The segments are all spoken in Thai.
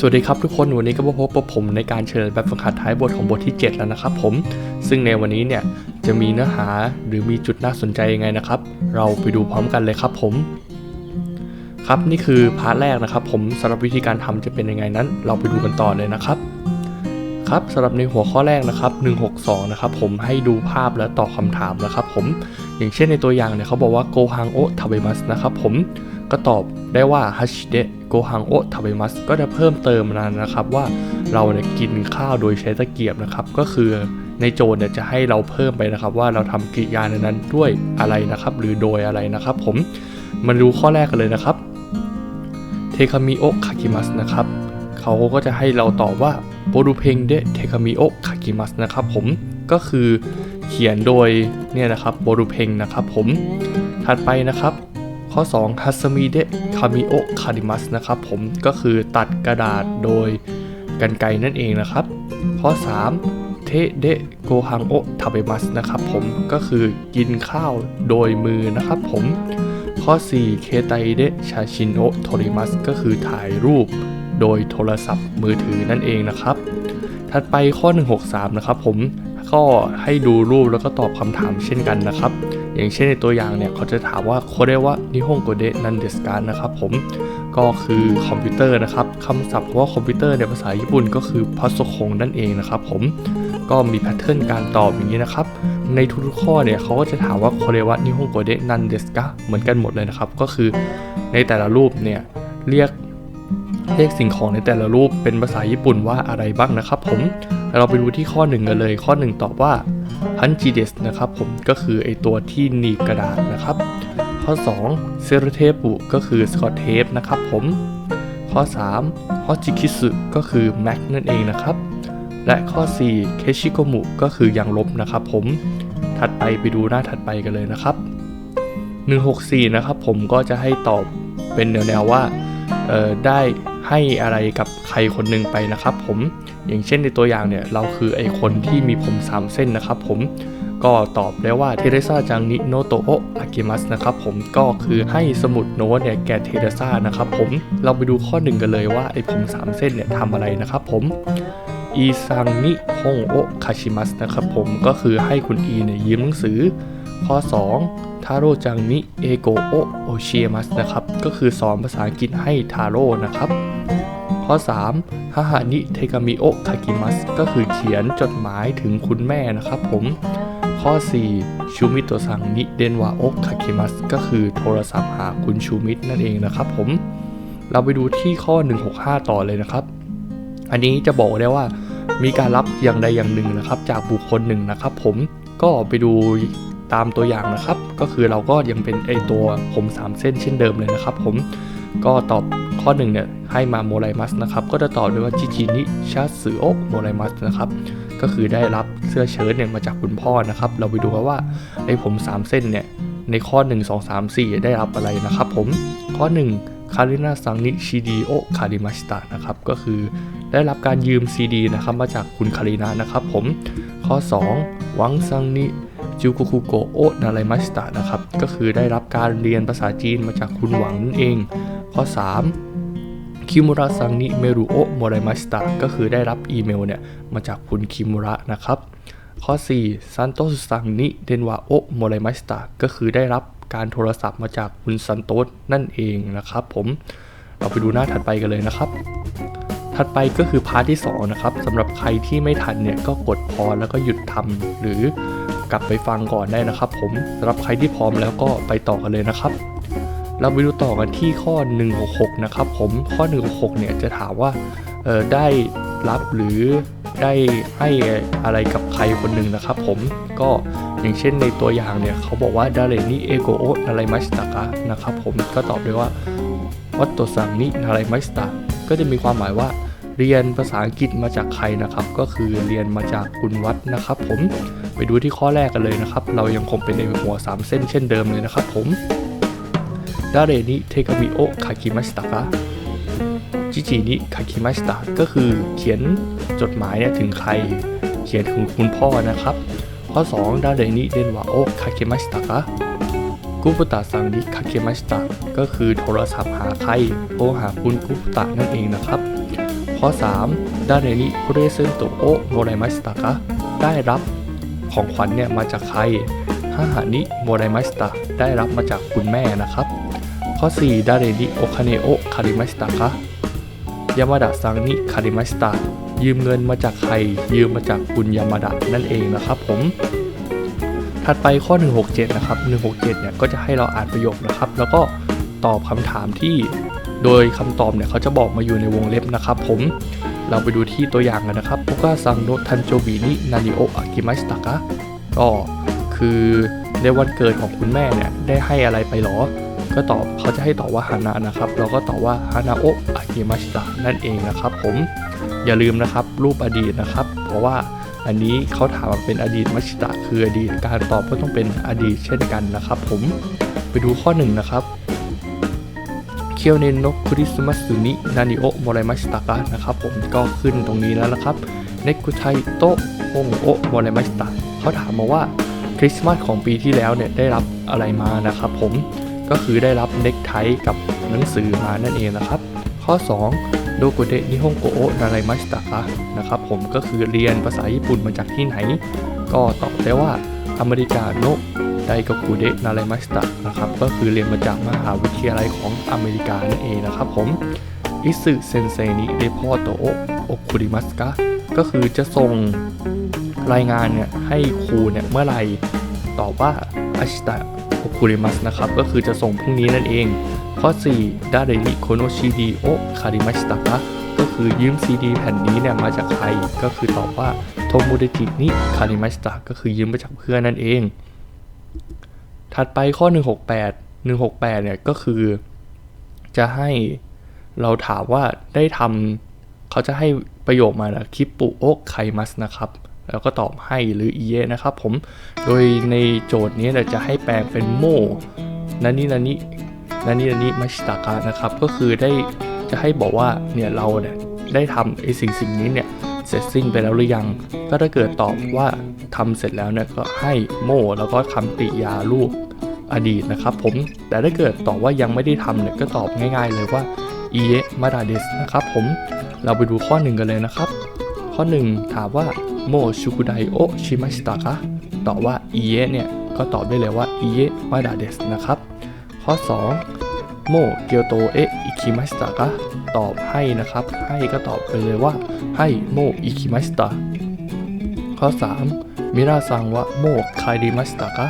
สวัสดีครับทุกคนวันนี้ก็มาพบกับผมในการเชิญแบบฝึกหัดท้ายบทของบทที่ 7 แล้วนะครับผมซึ่งในวันนี้เนี่ยจะมีเนื้อหาหรือมีจุดน่าสนใจยังไงนะครับ เราไปดูพร้อมกันเลยครับผมครับนี่คือพาร์ทแรกนะครับ ผมสำหรับวิธีการทำจะเป็นยังไงนั้น เราไปดูกันต่อเลยนะครับครับสำหรับในหัวข้อแรกนะครับ 162 นะครับผมให้ดูภาพและตอบคำถามนะครับ ผมอย่างเช่นในตัวอย่างเนี่ยเขาบอกว่า go hang o tabemas นะครับผม ก็ตอบได้ว่า hashide go hang o tabemas ก็จะเพิ่มเติมมานะครับว่าเราเนี่ยกินข้าวโดยใช้ตะเกียบนะครับ ก็คือในโจทย์เนี่ยจะให้เราเพิ่มไปนะครับ ว่าเราทำกริยาในนั้นด้วยอะไรนะครับ หรือโดยอะไรนะครับ ผมมาดูข้อแรกกันเลยนะครับเทคามิโอคากิมัสนะครับเขาก็จะให้เราตอบว่าโบดูเพงเดเทคามิโอคากิมัสนะครับ ผมก็คือเขียนโดยเนี่ยนะครับโบดูเพงนะครับ ผมถัดไปนะครับ ข้อ2ฮัสมิเดคามิโอคาริมัสนะครับผมก็คือตัดกระดาษโดยกันไกนั่นเองนะครับ ข้อ 3 เทเดโกฮังโอทาเบมัสนะครับผมก็คือกินข้าวโดยมือนะครับผม ข้อ 4 เคไตเดชาชินโอโทริมัสก็คือถ่ายรูปโดยโทรศัพท์มือถือนั่นเองนะครับ ถัดไปข้อ 163 นะครับผมก็ให้ดูรูปแล้วก็ตอบคำถามเช่นกันนะครับ อย่างเช่นในตัวอย่างเนี่ยเขาจะถามว่าโคเดวะนิฮงโกเดนันเดสการนะครับผมก็คือคอมพิวเตอร์นะครับคำศัพท์ว่าคอมพิวเตอร์ในภาษาญี่ปุ่นก็คือพัสโคงนั่นเองนะครับผมก็มีแพทเทิร์นการตอบอย่างนี้นะครับ ในทุกๆข้อเนี่ยเขาก็จะถามว่าโคเดวะนิฮงโกเดนันเดสกาเหมือนกันหมดเลยนะครับ ก็คือในแต่ละรูปเนี่ยเรียก เรียกสิ่งของในแต่ละรูปเป็นภาษาญี่ปุ่นว่าอะไรบ้างนะครับผมเราไปดูที่ข้อหนึ่งกันเลยข้อหนึ่งตอบว่าฮันจิเดสนะครับผมก็คือไอตัวที่หนีบกระดาษนะครับ ข้อ2เซโรเทปุก็คือสกอตเทปนะครับผมข้อ3ฮอจิคิสึก็คือแม็กนั่นเองนะครับ และข้อ 4 เคชิโกมุก็คือยางลบนะครับผมถัดไปไปดูหน้าถัดไปกันเลยนะครับ 164 นะครับผมก็จะให้ตอบเป็นแนวๆว่า ได้ให้อะไรกับใครคนหนึ่งไปนะครับ ผมอย่างเช่นในตัวอย่างเนี่ยเราคือไอคนที่มีผมสามเส้นนะครับผมก็ตอบได้ว่าเทเรซาจังนิโนโตโออากิมัสนะครับผมก็คือให้สมุดโน้ตเนี่ยแก่เทเรซานะครับผมเราไปดูข้อหนึ่งกันเลยว่าไอผมสามเส้นเนี่ยทำอะไรนะครับผมอีซังนิฮงโอคาชิมัสนะครับผมก็คือให้คุณอีเนี่ยยืมหนังสือ ข้อ 2 ทาโร่จังนิเอโกโอโอเชียมัสนะครับ ก็คือสอนภาษาอังกฤษให้ทาโร่นะครับ ข้อ3ฮาฮานิเทกามิโอคากิมัสก็คือเขียนจดหมายถึงคุณแม่นะครับผม ข้อ 4 ชูมิโตซังนิเดนวาโอคากิมัสก็คือโทรศัพท์หาคุณชูมิตนั่นเองนะครับผม เราไปดูที่ข้อ 165 ต่อเลยนะครับ อันนี้จะบอกได้ว่ามีการรับอย่างใดอย่างหนึ่งนะครับ จากบุคคลหนึ่งนะครับผมก็ไปดู ตามตัวอย่างนะครับ ก็คือเราก็ยังเป็นไอตัวผม3 เส้นเช่นเดิมเลยนะครับ ผมก็ตอบข้อ1เนี่ยให้มาโมไลมัสนะครับ ก็จะตอบด้วยว่าจิจินิชาสึโอโมไลมัสนะครับก็คือได้รับเสื้อเชิ้ตเนี่ยมาจากคุณพ่อนะครับ เราไปดูกันว่าไอ้ผม 3 เส้นเนี่ยในข้อ 1 2 3 4 ได้รับอะไรนะครับ ผมข้อ 1 คารินาซังนิชิดีโอคาริมาชิตะนะครับก็คือได้รับการยืมซีดีนะครับมาจากคุณคารินานะครับ ผมข้อ 2 วังซังนิ จูกุคุโกโอนาไรมาชิตะนะครับ ก็คือได้รับการเรียนภาษาจีนมาจากคุณหวังนั่นเอง ข้อ 3 คิมุระซังนิเมรุโอะโมไรมาสตะก็คือได้รับอีเมลเนี่ยมาจากคุณคิมุระนะครับข้อ 4 ซันโตสซังนิเดนวาโอโมไรมาสตะก็คือได้รับการโทรศัพท์มาจากคุณซันโตสนั่นเองนะครับผม เราไปดูหน้าถัดไปกันเลยนะครับ ถัดไปก็คือพาร์ทที่ 2 นะครับสำหรับใครที่ไม่ทันเนี่ยก็กดพอแล้วก็หยุดทำหรือ กลับไปฟังก่อนได้นะครับ ผมสำหรับใครที่พร้อมแล้วก็ไปต่อกันเลยนะครับ เราไปดูต่อกันที่ข้อ 166 นะครับ ผมข้อ 166 เนี่ยจะถามว่าได้รับหรือได้ให้อะไรกับใครคนหนึ่งนะครับ ผมก็อย่างเช่นในตัวอย่างเนี่ยเขาบอกว่าดาเรนิเอโกโออะไรมัสตากะนะครับ ผมก็ตอบด้วยว่าวัตโตซังนิอะไรมัสตาก็จะมีความหมายว่าเรียนภาษาอังกฤษมาจากใครนะครับ ก็คือเรียนมาจากคุณวัดนะครับ ผม ไปดูที่ข้อแรกกันเลยนะครับ เรายังคงเป็นในหัว 3 เส้นเช่นเดิมเลยนะครับผมดาเรนิเทกามิโอคาคิมัสตะคะจิจินิคาคิมัสตะก็คือเขียนจดหมายเนี่ยถึงใคร เขียนถึงคุณพ่อนะครับ ข้อ 2ดาเรนิเดนวาโอคาคิมัสตะคะกุปตะสังนิคาคิมัสตะก็คือโทรศัพท์หาใครโทรหาคุณกุปตะนั่นเองนะครับข้อ 3 ได้เรนิเรเซนโตโอโมไรมัสตะกะได้รับ ของขวัญเนี่ยมาจากใครฮาฮานิโมไรมาสตาได้รับมาจากคุณแม่นะครับ ข้อ 4. ดาเรนิโอคาเนโอคาริมาสตาคะยามาดะซังนิคาริมาสตายืมเงินมาจากใคร ยืมมาจากคุณยามาดะนั่นเองนะครับผมถัดไปข้อ 167 นะครับ 167 เนี่ยก็จะให้เราอ่านประโยคนะครับ แล้วก็ตอบคำถามที่ โดยคำตอบเนี่ยเขาจะบอกมาอยู่ในวงเล็บนะครับผม เราไปดูที่ตัวอย่างกันนะครับโอกาซังโนทันโจบินินานิโออากิมาสตะกะก็คือในวันเกิดของคุณแม่เนี่ยได้ให้อะไรไปหรอ ก็ตอบเขาจะให้ตอบว่าฮานะนะครับ เราก็ตอบว่าฮานาโออากิมาสตะนั่นเองนะครับ ผมอย่าลืมนะครับรูปอดีตนะครับ เพราะว่าอันนี้เขาถามมาเป็นอดีตมัชิตะคืออดีตการตอบก็ต้องเป็นอดีตเช่นกันนะครับ ผมไปดูข้อหนึ่งนะครับ เคียวเนนโนคริสต์มาสนินานิโอโมไรมาชิตะกะนะครับผมก็ขึ้นตรงนี้แล้วนะครับเนกุไทโตโงโอโมไรมาชิตะเขาถามมาว่าคริสต์มาสของปีที่แล้วเนี่ยได้รับอะไรมานะครับผมก็คือได้รับเน็กไทกับหนังสือมานั่นเองนะครับ ข้อ 2 โดโกเดนิฮงโกโอนาไรมาชิตะคะนะครับผมก็คือเรียนภาษาญี่ปุ่นมาจากที่ไหน ก็ตอบได้ว่าอเมริกาโน ไดกกูเดนาไรมาชิตะนะครับก็คือเรียนมาจากมหาวิทยาลัยของอเมริกานั่นเองนะครับผมอิสึเซนเซนิเดพอโตโอโอคุริมัสกะก็คือจะส่งรายงานเนี่ยให้ครูเนี่ยเมื่อไหร่ตอบว่าอาชิตะโอคุริมัสนะครับก็คือจะส่งพรุ่งนี้นั่นเอง ข้อ 4ดาเรนิโคโนชิดีโอคาริมาชิตะคะก็คือยืมซีดีแผ่นนี้เนี่ยมาจากใครก็คือตอบว่าโทโมเดจินิคาริมาชิตะก็คือยืมมาจากเพื่อนนั่นเอง ถัดไปข้อ 168 168เนี่ยก็คือ จะให้เราถามว่าได้ทำเขาจะให้ประโยคมานะคิปปุโอะไคมัสนะครับ แล้วก็ตอบให้หรือเอเยนะครับผม โดยในโจทย์นี้เนี่ยจะให้แปลงเป็นโมนันนี่นันนี่นันนี่นันนี่มาชิตากะนะครับ ก็คือได้จะให้บอกว่าเนี่ยเราเนี่ยได้ทำไอ้สิ่งสิ่งนี้เนี่ย เสร็จสิ้นไปแล้วหรือยัง ก็ถ้าเกิดตอบว่าทำเสร็จแล้วเนี่ยก็ให้โมแล้วก็คำกริยารูปอดีตนะครับผม แต่ถ้าเกิดตอบว่ายังไม่ได้ทำเนี่ยก็ตอบง่ายๆเลยว่าอีเยมาดาเดสนะครับผม เราไปดูข้อหนึ่งกันเลยนะครับ ข้อหนึ่งถามว่าโมชูคุไดโอชิมาชิตากะตอบว่าอีเยเนี่ยก็ตอบได้เลยว่าอีเยมาดาเดสนะครับ ข้อ 2 โมเกียวโตเอะอิคิมาสตะกะ ตอบให้นะครับ ให้ก็ตอบไปเลยว่าให้โมอิคิมาสตะข้อ 3 มิราซังว่าโมคายดิมาสตะกะ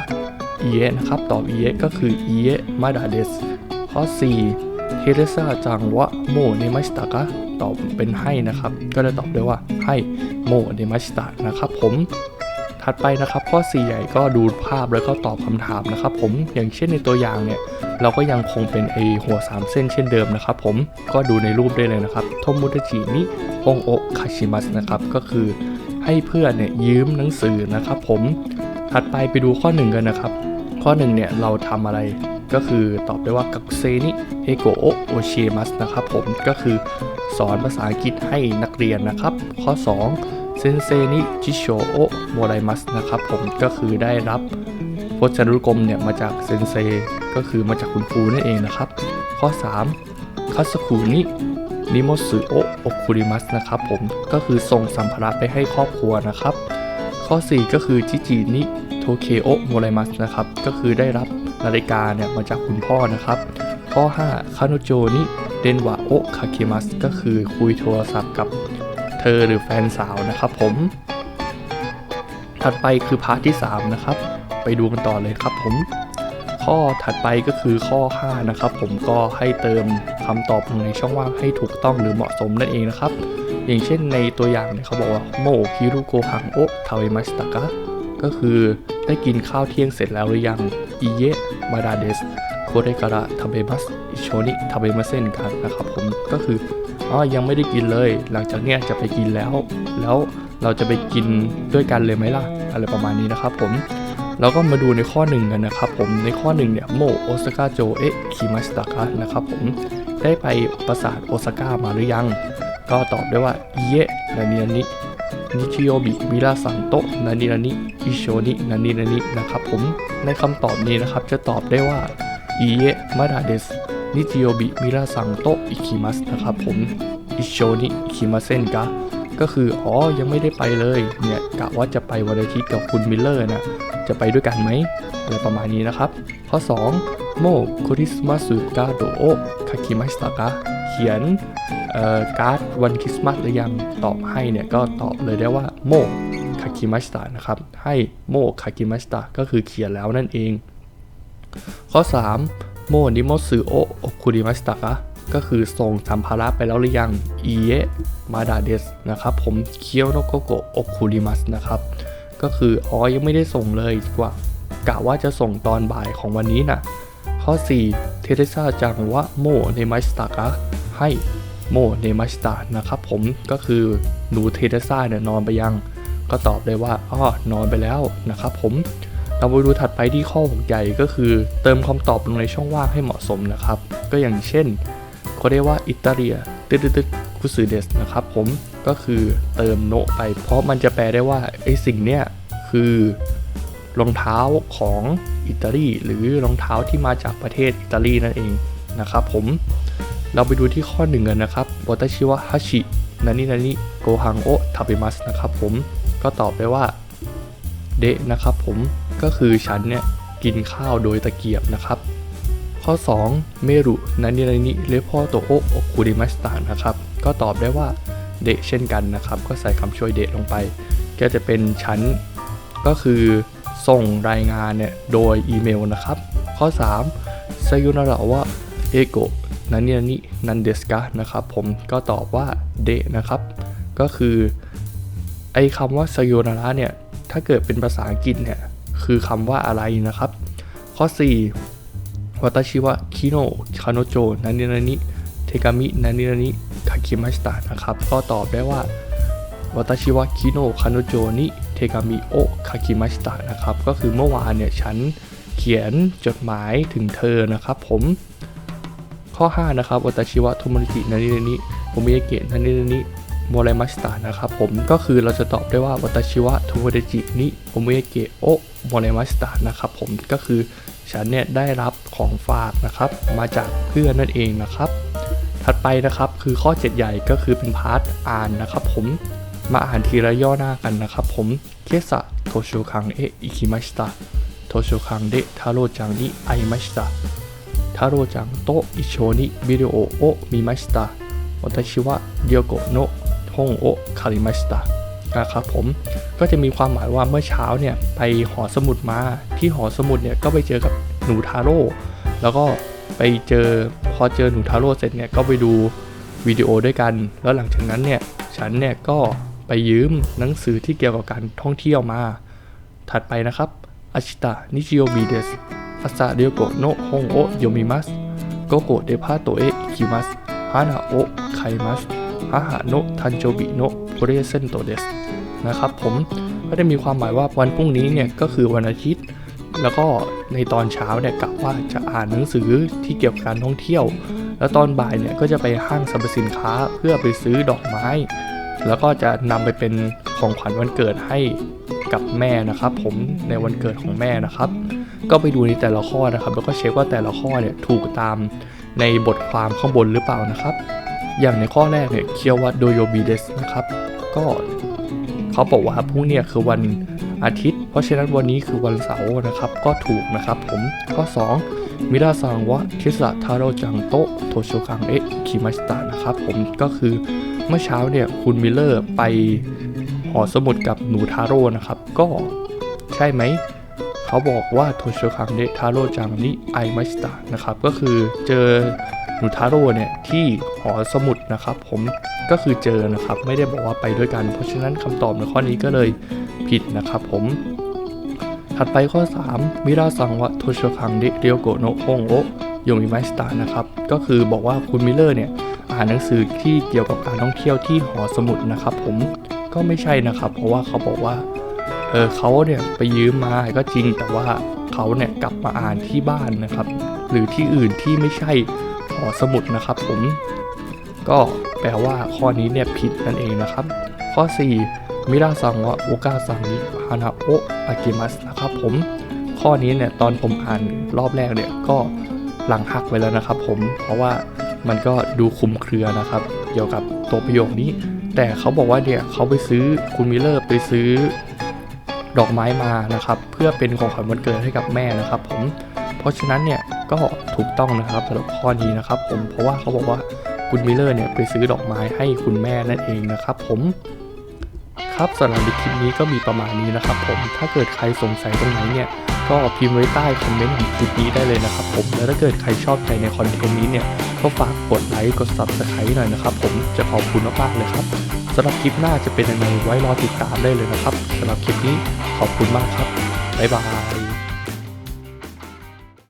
อีเอะนะครับ ตอบอีเอะก็คืออีเอะมาดาเดสข้อ 4 เฮเรซาจังว่าโมเนมาสตะกะตอบเป็นให้นะครับ ก็จะตอบได้ว่าให้โมเนมาสตะนะครับผม ถัดไปนะครับ ข้อ 4 ใหญ่ก็ดูภาพแล้วก็ตอบคำถามนะครับ ผมอย่างเช่นในตัวอย่างเนี่ยเราก็ยังคงเป็นไอหัว 3 เส้นเช่นเดิมนะครับ ผมก็ดูในรูปได้เลยนะครับโทมเดจินิองโอคาชิมัสนะครับก็คือให้เพื่อนเนี่ยยืมหนังสือนะครับผมถัดไปไปดูข้อ 1 กันนะครับ ข้อ1เนี่ยเราทำอะไรก็คือตอบได้ว่ากักเซนิเอโกโอโอเชมัสนะครับผมก็คือสอนภาษาอังกฤษให้นักเรียนนะครับ ข้อ 2 เซนเซนิจิโชโอโมไรมัสนะครับผมก็คือได้รับพจนานุกรมเนี่ยมาจากเซนเซก็คือมาจากคุณครูนั่นเองนะครับ ข้อ 3คัสคุนินิโมสึโอโอคุริมัสนะครับผมก็คือส่งสัมภาระไปให้ครอบครัวนะครับ ข้อ 4 ก็คือจิจินิโทเคโอโมไรมัสนะครับก็คือได้รับนาฬิกาเนี่ยมาจากคุณพ่อนะครับ ข้อ 5 คาโนโจนิเดนวะโอคาเคมัสก็คือคุยโทรศัพท์กับ เธอหรือแฟนสาวนะครับผม ถัดไปคือพาร์ทที่ 3 นะครับ ไปดูกันต่อเลยครับผม ข้อถัดไปก็คือข้อ 5 นะครับ ผมก็ให้เติมคำตอบลงในช่องว่างให้ถูกต้องหรือเหมาะสมนั่นเองนะครับ อย่างเช่นในตัวอย่างเนี่ยเขาบอกว่าโมฮิรุโกฮังโอทาเวมัสตะกะก็คือได้กินข้าวเที่ยงเสร็จแล้วหรือยังอิเยะมาดาเดสโคเรการะทาเบมัสอิโชนิทาเบมาเซนกันนะครับผมก็คือ อ๋อยังไม่ได้กินเลย หลังจากเนี้ยจะไปกินแล้ว แล้วเราจะไปกินด้วยกันเลยไหมล่ะ อะไรประมาณนี้นะครับผมเราก็มาดูในข้อหนึ่งกันนะครับผมในข้อหนึ่งเนี่ยโมโอซาก้าโจเอะคิมาสตะกะนะครับผมได้ไปปราสาทโอซาก้ามาหรือยัง ก็ตอบได้ว่าอิเยะนานินินิชิโยบิมิราซังโตนานินานิอิโชนินานินานินะครับผมในคำตอบนี้นะครับจะตอบได้ว่าอิเยะมาดาเดส นิจิโยบิมิราซังโตะอิคิมัสนะครับผมอิโชนิอิคิมาเซนกะก็คืออ๋อยังไม่ได้ไปเลยเนี่ยกะว่าจะไปวันอาทิตย์กับคุณมิลเลอร์นะจะไปด้วยกันไหมอะไรประมาณนี้นะครับ ข้อ 2 โมคริสต์มาสุกาโดโอคาคิมาสตากะเขียนเอ่อการ์ดวันคริสต์มาสหรือยังตอบให้เนี่ยก็ตอบเลยได้ว่าโมคาคิมาสตานะครับให้โมคาคิมาสตาก็คือเขียนแล้วนั่นเอง ข้อ 3 โมนิโมสึโอโอคุริมาสตากะก็คือส่งสัมภาระไปแล้วหรือยังอีเยมาดาเดสนะครับผมเคียวโนโกโกโอคุริมัสนะครับก็คืออ๋อยังไม่ได้ส่งเลยกว่ากะว่าจะส่งตอนบ่ายของวันนี้นะข้อ 4 เทเรซาจังวะโมเนมัสตากะให้โมเนมัสตานะครับผมก็คือหนูเทเรซาเนี่ยนอนไปยัง ก็ตอบได้ว่าอ้อนอนไปแล้วนะครับผม เราไปดูถัดไปที่ข้อ6ใหญ่ก็คือ เติมคำตอบลงในช่องว่างให้เหมาะสมนะครับ ก็อย่างเช่นเขาเรียกว่าอิตาเลียตึ๊ดตึ๊ดคุสึเดสนะครับผมก็คือเติมโนไป เพราะมันจะแปลได้ว่าไอสิ่งเนี้ยคือรองเท้าของอิตาลีหรือรองเท้าที่มาจากประเทศอิตาลีนั่นเองนะครับผมเราไปดูที่ข้อหนึ่งกันนะครับวอตชิวะฮัชินานินานิโกฮังโอทาเบมัสนะครับผมก็ตอบได้ว่า เดะนะครับผมก็คือฉันเนี่ยกินข้าวโดยตะเกียบนะครับ ข้อ 2 เมรุนันนินานิเลพ่อโตโอโอคุริมัสตานะครับ ก็ตอบได้ว่าเดะเช่นกันนะครับ ก็ใส่คำช่วยเดะลงไป ก็จะเป็นชั้นก็คือส่งรายงานเนี่ยโดยอีเมลนะครับ ข้อ3ซายุนาระวะเอโกนันนินานินันเดสกะนะครับผมก็ตอบว่าเดะนะครับ ก็คือไอ้คำว่า s a y o n a r a เนี่ย ถ้าเกิดเป็นภาษาอังกฤษเนี่ยคือคำว่าอะไรนะครับ ข้อ 4วัตชิวะคิโนคาโนโจนันนินานิเทกามินันนินานิคาคิมาสตานะครับ ก็ตอบได้ว่าวัตชิวะคิโนคาโนโจนิเทกามิโอคาคิมาสตานะครับ ก็คือเมื่อวานเนี่ยฉันเขียนจดหมายถึงเธอนะครับผมข้อ 5 นะครับวัตชิวะโทโมริจินันนินานิโอมิยาเกะนันนินานิ โมเรมัสตานะครับผมก็คือเราจะตอบได้ว่าวัตชิวะโทโมริจินิโอมิยาเกะโอโมเรมัสตานะครับผมก็คือฉันเนี่ยได้รับของฝากนะครับ มาจากเพื่อนนั่นเองนะครับ ถัดไปนะครับคือข้อ 7 ใหญ่ก็คือเป็นพาร์ทอ่านนะครับผมมาอ่านทีละย่อหน้ากันนะครับผมเคสะโทโชคังเอะอิคิมาชิตะโทโชคังเดะทาโร่จังนิไอมาชิตะ ทาโร่จังโตอิโชนิビデオを見ました私はเดียวโก โนะฮงโอคาริมาชิตะนะครับผมก็จะมีความหมายว่าเมื่อเช้าเนี่ยไปหอสมุดมาที่หอสมุดเนี่ยก็ไปเจอกับหนูทาโร่แล้วก็ไปเจอพอเจอหนูทาโร่เสร็จเนี่ยก็ไปดูวิดีโอด้วยกัน แล้วหลังจากนั้นเนี่ยฉันเนี่ยก็ไปยืมหนังสือที่เกี่ยวกับการท่องเที่ยวมา ถัดไปนะครับอาชิตะนิจิโยบิเดสอาซาเดียโกโนฮงโอโยมิมัสโกโกเดพาโตเอะคิมัสฮานาโอไคมัส ฮาฮาโนะทันโจบิโนะโปเรเซนโตเดสนะครับผมก็ได้มีความหมายว่าวันพรุ่งนี้เนี่ยก็คือวันอาทิตย์ แล้วก็ในตอนเช้าเนี่ยกะว่าจะอ่านหนังสือที่เกี่ยวกับการท่องเที่ยว แล้วตอนบ่ายเนี่ยก็จะไปห้างสรรพสินค้าเพื่อไปซื้อดอกไม้ แล้วก็จะนำไปเป็นของขวัญวันเกิดให้กับแม่นะครับ ผมในวันเกิดของแม่นะครับ ก็ไปดูในแต่ละข้อนะครับ แล้วก็เช็คว่าแต่ละข้อเนี่ยถูกตามในบทความข้างบนหรือเปล่านะครับ อย่างในข้อแรกเนี่ยเคียววัดโดโยบิเดสนะครับ ก็เขาบอกว่าพรุ่งเนี้คือวันอาทิตย์ เพราะฉะนั้นวันนี้คือวันเสาร์นะครับ ก็ถูกนะครับ ผมข้อ 2 มิราซังวะคิสะทาโรจังโตโทโชคังเอะคิมาสตานะครับ ผมก็คือเมื่อเช้าเนี่ยคุณมิลเลอร์ไปหอสมุดกับหนูทาโร่นะครับ ก็ใช่ไหมเขาบอกว่าโทโชคังเดทาโร่จังนิไอมาสตานะครับ ก็คือเจอ หนูทาโร่เนี่ยที่หอสมุดนะครับ ผมก็คือเจอนะครับ ไม่ได้บอกว่าไปด้วยกัน เพราะฉะนั้นคำตอบในข้อนี้ก็เลยผิดนะครับ ผม ถัดไปข้อ 3 มิราซังวะโทชคังเดเรียวโกโนะฮงโอโยมิมาสตานะครับ ก็คือบอกว่าคุณมิเลอร์เนี่ยอ่านหนังสือที่เกี่ยวกับการท่องเที่ยวที่หอสมุดนะครับ ผมก็ไม่ใช่นะครับ เพราะว่าเขาบอกว่าเออเขาเนี่ยไปยืมมาก็จริงแต่ว่าเขาเนี่ยกลับมาอ่านที่บ้านนะครับ หรือที่อื่นที่ไม่ใช่ อสมุดนะครับผมก็แปลว่าข้อนี้เนี่ยผิดนั่นเองนะครับ ข้อ 4 มิราซังวะโอกาซังนิฮานาโอะอากิมัสนะครับผมข้อนี้เนี่ยตอนผมอ่านรอบแรกเนี่ยก็หลังหักไปแล้วนะครับผมเพราะว่ามันก็ดูคุมเครือนะครับ เกี่ยวกับตัวประโยคนี้ แต่เขาบอกว่าเนี่ยเขาไปซื้อคุณมิลเลอร์ไปซื้อดอกไม้มานะครับ เพื่อเป็นของขวัญวันเกิดให้กับแม่นะครับ ผม ราะฉะนั้นเนี่ยก็ถูกต้องนะครับสำหรับข้อนี้นะครับ ผมเพราะว่าเขาบอกว่าคุณมิลเลอร์เนี่ยไปซื้อดอกไม้ให้คุณแม่นั่นเองนะครับ ผมครับสำหรับคลิปนี้ก็มีประมาณนี้นะครับ ผมถ้าเกิดใครสงสัยตรงไหนเนี่ยก็พิมพ์ไว้ใต้คอมเมนต์ของคลิปนี้ได้เลยนะครับ ผมแล้วถ้าเกิดใครชอบใจในคอนเทนต์นี้เนี่ยก็ฝากกดไลค์กด subscribe หน่อยนะครับ ผมจะขอบคุณมากๆเลยครับสำหรับคลิปหน้าจะเป็นยังไงไว้รอติดตามได้เลยนะครับสำหรับคลิปนี้ขอบคุณมากครับบ๊ายบาย